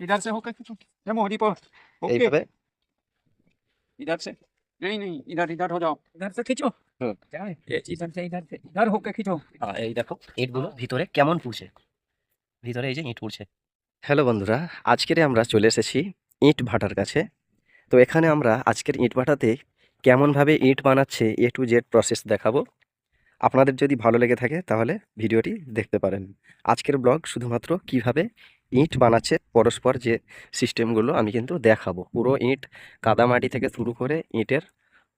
इधर से होकर खींचो ये मोहरी पर ओके এইভাবে इधर से नहीं नहीं इधर इधर हो जाओ इधर से खींचो হুম। क्या है ये इधर से इधर से इधर होकर खींचो আহ, এই দেখো ইটগুলো ভিতরে কেমন পুড়ছে ভিতরে এই যে ইট পুড়ছে হ্যালো বন্ধুরা আজকের আমরা চলে এসেছি ইট ভাটার কাছে তো এখানে আমরা আজকের ইট ভাটাতে কেমনভাবে ইট বানাচ্ছে এ টু জেড প্রসেস দেখাবো আপনাদের যদি ভালো লেগে থাকে তাহলে ভিডিওটি দেখতে পারেন আজকের ব্লগ শুধুমাত্র কিভাবে ইট বানাচ্ছে পরস্পর যে সিস্টেমগুলো আমি কিন্তু দেখাবো। পুরো ইট কাদামাটি থেকে শুরু করে ইটের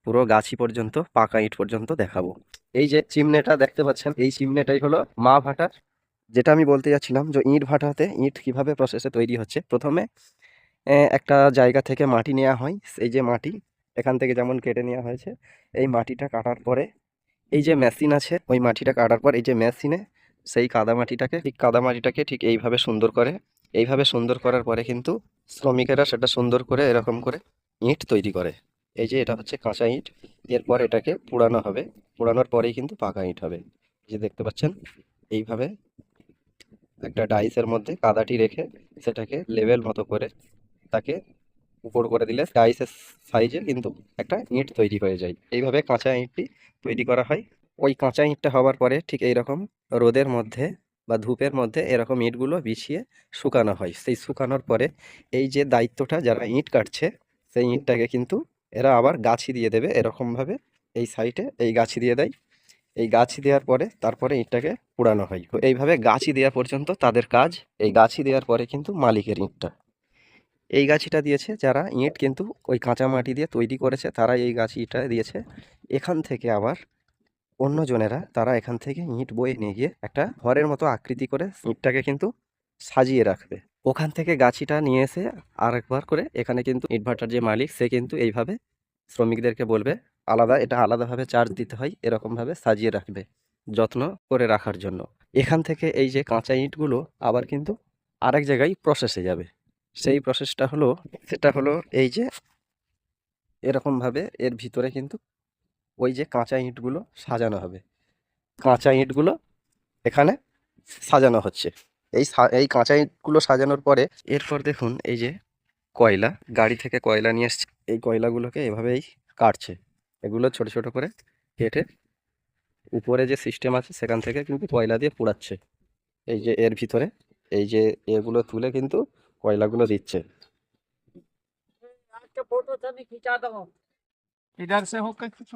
পুরো গাছি পর্যন্ত, পাকা ইট পর্যন্ত দেখাবো। এই যে চিমনেটা দেখতে পাচ্ছেন, এই চিমনেটাই হলো মা ভাটার যেটা আমি বলতে যাচ্ছিলাম যে ইট ভাটাতে ইট কীভাবে প্রসেসে তৈরি হচ্ছে। প্রথমে একটা জায়গা থেকে মাটি নেওয়া হয়। এই যে মাটি, এখান থেকে যেমন কেটে নেওয়া হয়েছে, এই মাটিটা কাটার পরে, এই যে মেশিন আছে, ওই মাটিটা কাটার পর এই যে মেশিনে সেই কাদা মাটিটাকে ঠিক কাদা মাটিটাকে ঠিক এইভাবে সুন্দর করে, এইভাবে সুন্দর করার পরে কিন্তু শ্রমিকেরা সেটা সুন্দর করে এরকম করে ইট তৈরি করে। এই যে এটা হচ্ছে কাঁচা ইট, এরপর এটাকে পোড়ানো হবে। পোড়ানোর পরেই কিন্তু পাকা ইট হবে। যে দেখতে পাচ্ছেন, এইভাবে একটা ডাইসের মধ্যে কাদাটি রেখে সেটাকে লেভেল মতো করে তাকে উপর করে দিলে ডাইসের সাইজে কিন্তু একটা ইট তৈরি হয়ে যায়। এইভাবে কাঁচা ইটটি তৈরি করা হয়। ওই কাঁচা ইঁটটা হওয়ার পরে ঠিক এইরকম রোদের মধ্যে বা ধূপের মধ্যে এরকম ইটগুলো বিছিয়ে শুকানো হয়। সেই শুকানোর পরে এই যে দায়িত্বটা যারা ইঁট কাটছে, সেই ইঁটটাকে কিন্তু এরা আবার গাছি দিয়ে দেবে এরকমভাবে এই সাইডে এই গাছি দিয়ে দেয়। এই গাছি দেওয়ার পরে তারপরে ইটটাকে পোড়ানো হয়। এইভাবে গাছি দেওয়া পর্যন্ত তাদের কাজ, এই গাছি দেওয়ার পরে কিন্তু মালিকের ইঁটটা। এই গাছিটা দিয়েছে যারা ইঁট কিন্তু ওই কাঁচা মাটি দিয়ে তৈরি করেছে তারা এই গাছিটা দিয়েছে। এখান থেকে আবার অন্য জনেরা তারা এখান থেকে ইট বয়ে নিয়ে গিয়ে একটা ঘরের মতো আকৃতি করে ইটটাকে কিন্তু সাজিয়ে রাখবে। ওখান থেকে গাছিটা নিয়ে এসে আর একবার করে এখানে কিন্তু ইটভাটার যে মালিক, সে কিন্তু এইভাবে শ্রমিকদেরকে বলবে, আলাদা, এটা আলাদাভাবে চার্জ দিতে হয়, এরকমভাবে সাজিয়ে রাখবে, যত্ন করে রাখার জন্য। এখান থেকে এই যে কাঁচা ইটগুলো আবার কিন্তু আরেক জায়গায় প্রসেসে যাবে। সেই প্রসেসটা হলো, সেটা হলো এই যে এরকমভাবে এর ভিতরে কিন্তু ওই যে কাঁচা ইঁটগুলো সাজানো হবে। কাঁচা ইঁটগুলো এখানে সাজানো হচ্ছে। এই এই কাঁচা ইঁটগুলো সাজানোর পরে এরপর দেখুন এই যে কয়লা গাড়ি থেকে কয়লা নিয়ে আসছে এই কয়লাগুলোকে এভাবেই কাটছে। এগুলো ছোট ছোট করে কেটে উপরে যে সিস্টেম আছে সেখান থেকে কিন্তু কয়লা দিয়ে পোড়াচ্ছে। এই যে এর ভিতরে এই যে এগুলো তুলে কিন্তু কয়লাগুলো দিচ্ছে। ইধার সে হোক কিছু।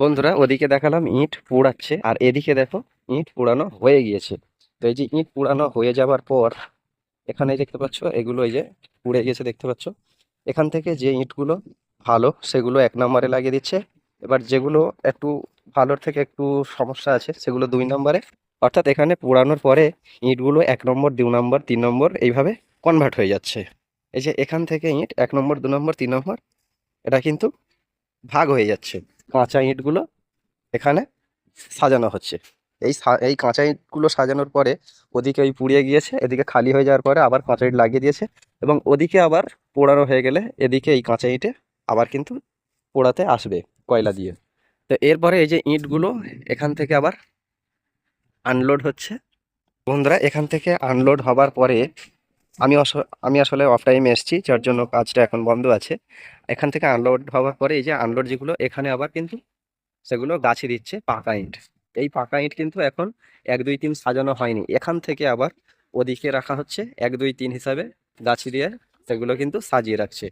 বন্ধুরা ওদিকে দেখালাম ইট পোড়াচ্ছে, আর এদিকে দেখো ইট পোড়ানো হয়ে গিয়েছে। তো এই যে ইট পোড়ানো হয়ে যাওয়ার পর, এখানে দেখতে পাচ্ছ, এগুলো এই যে পুড়ে গিয়েছে দেখতে পাচ্ছ। এখান থেকে যে ইটগুলো ভালো, সেগুলো এক নম্বরে লাগিয়ে দিচ্ছে। এবার যেগুলো একটু ভালোর থেকে একটু সমস্যা আছে, সেগুলো দুই নম্বরে। অর্থাৎ এখানে পোড়ানোর পরে ইটগুলো এক নম্বর, দু নম্বর, তিন নম্বর এইভাবে কনভার্ট হয়ে যাচ্ছে। এই যে এখান থেকে ইট এক নম্বর, দু নম্বর, তিন নম্বর, এটা কিন্তু ভাগ হয়ে যাচ্ছে। কাঁচা ইটগুলো এখানে সাজানো হচ্ছে। এই এই কাঁচা ইটগুলো সাজানোর পরে ওদিকে ওই পুড়িয়ে গিয়েছে, এদিকে খালি হয়ে যাওয়ার পরে আবার কাঁচা ইট লাগিয়ে দিয়েছে এবং ওদিকে আবার পোড়ানো হয়ে গেলে এদিকে এই কাঁচা ইঁটে আবার কিন্তু পোড়াতে আসবে কয়লা দিয়ে। তো এরপরে এই যে ইটগুলো এখান থেকে আবার আনলোড হচ্ছে। বন্ধুরা, এখান থেকে আনলোড হবার পরে আমি আমি আসলে অফ টাইমে এসেছি, যার জন্য কাজটা এখন বন্ধ আছে। এখান থেকে আনলোড হওয়ার পরে এই যে আনলোড যেগুলো, এখানে আবার কিন্তু সেগুলো গাছে দিচ্ছে পাকা ইট। এই পাকা ইট কিন্তু এখন এক, দুই, তিন সাজানো হয়নি। এখান থেকে আবার ওদিকে রাখা হচ্ছে এক, দুই, তিন হিসাবে গাছি দিয়ে সেগুলো কিন্তু সাজিয়ে রাখছে।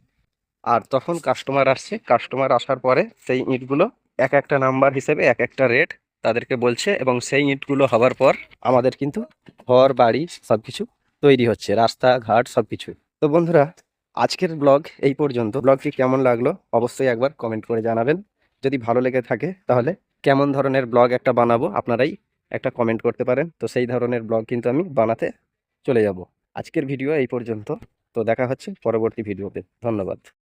আর তখন কাস্টমার আসছে কাস্টমার আসার পরে সেই ইটগুলো এক একটা নাম্বার হিসেবে, এক একটা রেট তাদেরকে বলছে এবং সেই ইটগুলো হওয়ার পর আমাদের কিন্তু ঘর, বাড়ি সব কিছু তৈরি হচ্ছে, রাস্তাঘাট সব কিছু তো বন্ধুরা, আজকের ব্লগ এই পর্যন্ত। ব্লগটি কেমন লাগল অবশ্যই একবার কমেন্ট করে জানাবেন। যদি ভালো লেগে থাকে তাহলে কেমন ধরনের ব্লগ একটা বানাবো আপনারাই একটা কমেন্ট করতে পারেন। তো সেই ধরনের ব্লগ কিন্তু আমি বানাতে চলে যাব। আজকের ভিডিও এই পর্যন্ত। তো দেখা হচ্ছে পরবর্তী ভিডিওতে। ধন্যবাদ।